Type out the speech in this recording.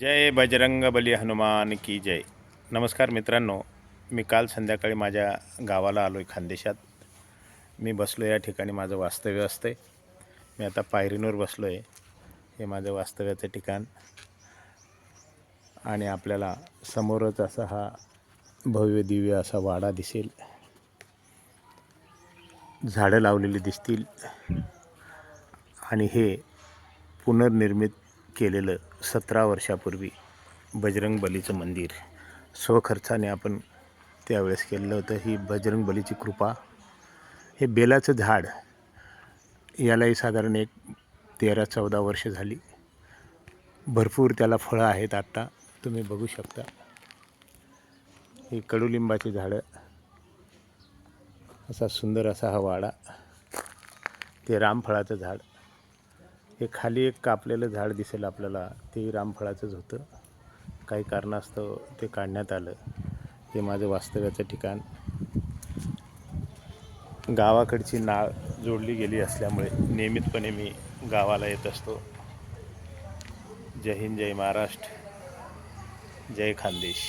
जय बजरंग बली हनुमान की जय. नमस्कार मित्रांनो मी काल संध्याकाळी माझ्या गावाला आलो आहे खानदेशात. मी बसलो या ठिकाणी माझं वास्तव्य असतं मी आता पायरींवर बसलो आहे हे माझं वास्तव्याचं ठिकाण. आणि आपल्याला समोरच असा हा भव्य दिव्य असा वाडा दिसेल. झाडं लावलेली दिसतील. आणि हे पुनर्निर्मित केलेलं सतरा वर्षापूर्वी बजरंग बलीचं मंदिर. स्वखर्चाने आपण त्यावेळेस केलेलं होतं. ही बजरंग बलीची कृपा. हे बेलाचं झाड यालाही साधारण एक तेरा चौदा वर्ष झाली. भरपूर त्याला फळं आहेत आत्ता. तुम्ही बघू शकता. ही कडुलिंबाची झाडं असा सुंदर असा हा वाडा. ते रामफळाचं झाड. हे खाली एक कापलेलं झाड दिसेल आपल्याला. ते रामफळाचंच होतं. काही कारणास्तव ते काढण्यात आलं. हे माझं वास्तव्याचं ठिकाण. गावाकडची नाळ जोडली गेली असल्यामुळे नियमितपणे मी गावाला येत असतो. जय हिंद जय महाराष्ट्र. जय खानदेश.